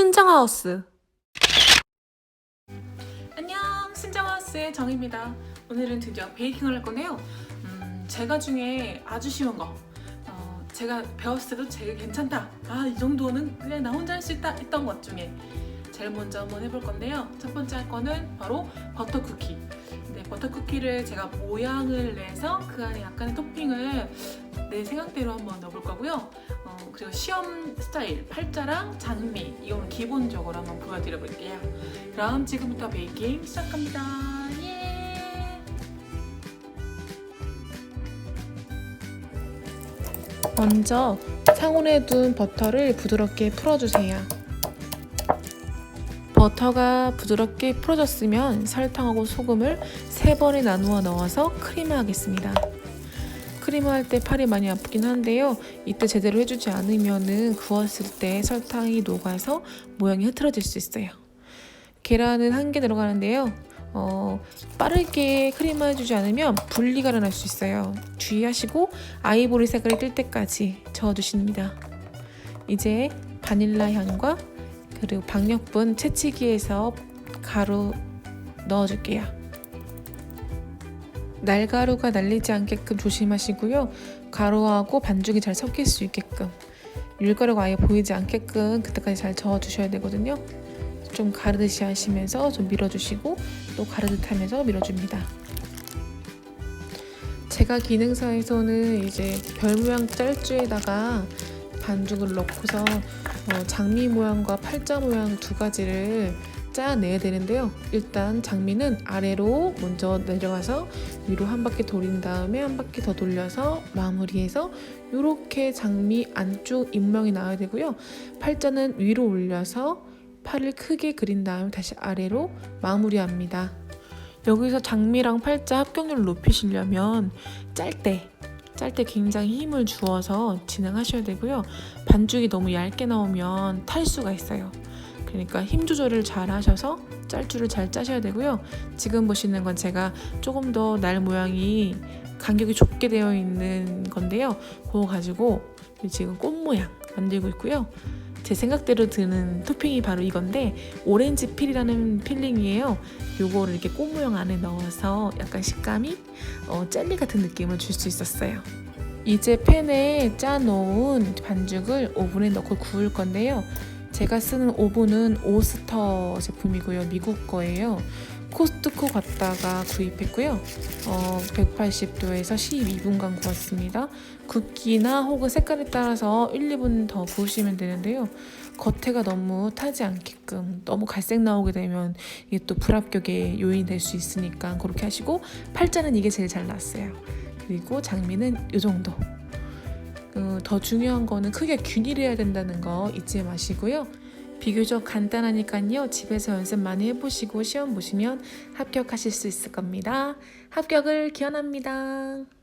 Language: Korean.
순정하우스. 안녕 순정하우스의 정입니다. 오늘은 드디어 베이킹을 할 건데요. 음, 제가 중에 아주 쉬운 거. 어, 제가 배웠을 때도 제일 괜찮다. 아 이 정도는 그냥 나 혼자 할 수 있다 했던 것 중에 제일 먼저 한번 해볼 건데요. 첫 번째 할 거는 바로 버터 쿠키. 네, 버터 쿠키를 제가 모양을 내서 그 안에 약간의 토핑을 내 생각대로 한번 넣어볼 거고요. 어, 그리고 시험 스타일 팔자랑 장미 이건 기본적으로 한번 보여드려 볼게요. 그럼 지금부터 베이킹 시작합니다. 예. 먼저 상온에 둔 버터를 부드럽게 풀어주세요. 버터가 부드럽게 풀어졌으면 설탕하고 소금을 세 번에 나누어 넣어서 크림하겠습니다. 크림할 때 팔이 많이 아프긴 한데요. 이때 제대로 해주지 않으면은 구웠을 때 설탕이 녹아서 모양이 흐트러질 수 있어요. 계란은 한 개 들어가는데요. 어, 빠르게 크림해주지 않으면 분리가 일어날 수 있어요. 주의하시고 아이보리 색깔이 뜰 때까지 저어주십니다. 이제 바닐라 향과 그리고 박력분 채치기에서 가루 넣어줄게요. 날가루가 날리지 않게끔 조심하시고요. 가루하고 반죽이 잘 섞일 수 있게끔 밀가루가 아예 보이지 않게끔 그때까지 잘 저어주셔야 되거든요. 좀 가르듯이 하시면서 좀 밀어주시고 또 가르듯 하면서 밀어줍니다. 제가 기능사에서는 이제 별 모양 짤주에다가 반죽을 넣고서 어, 장미 모양과 팔자 모양 두 가지를 짜내야 되는데요. 일단 장미는 아래로 먼저 내려가서 위로 한 바퀴 돌린 다음에 한 바퀴 더 돌려서 마무리해서 이렇게 장미 안쪽 인명이 나와야 되고요. 팔자는 위로 올려서 팔을 크게 그린 다음에 다시 아래로 마무리합니다. 여기서 장미랑 팔자 합격률을 높이시려면 짤 때, 짤 때 굉장히 힘을 주어서 진행하셔야 되고요. 반죽이 너무 얇게 나오면 탈 수가 있어요. 그러니까 힘 조절을 잘 하셔서 짤줄을 잘 짜셔야 되고요. 지금 보시는 건 제가 조금 더 날 모양이 간격이 좁게 되어 있는 건데요. 그거 가지고 지금 꽃 모양 만들고 있고요. 제 생각대로 드는 토핑이 바로 이건데 오렌지 필이라는 필링이에요. 요거를 이렇게 꽃 모양 안에 넣어서 약간 식감이 어, 젤리 같은 느낌을 줄 수 있었어요. 이제 팬에 짜놓은 반죽을 오븐에 넣고 구울 건데요. 제가 쓰는 오븐은 오스터 제품이고요. 미국 거예요. 코스트코 갔다가 구입했고요. 어, 180도에서 12분간 구웠습니다. 굽기나 혹은 색깔에 따라서 1, 2분 더 구우시면 되는데요. 겉에가 너무 타지 않게끔 너무 갈색 나오게 되면 이게 또 불합격의 요인이 될 수 있으니까 그렇게 하시고 팔자는 이게 제일 잘 나왔어요. 그리고 장미는 이 정도. 어, 더 중요한 거는 크게 균일해야 된다는 거 잊지 마시고요. 비교적 간단하니까요. 집에서 연습 많이 해보시고 시험 보시면 합격하실 수 있을 겁니다. 합격을 기원합니다.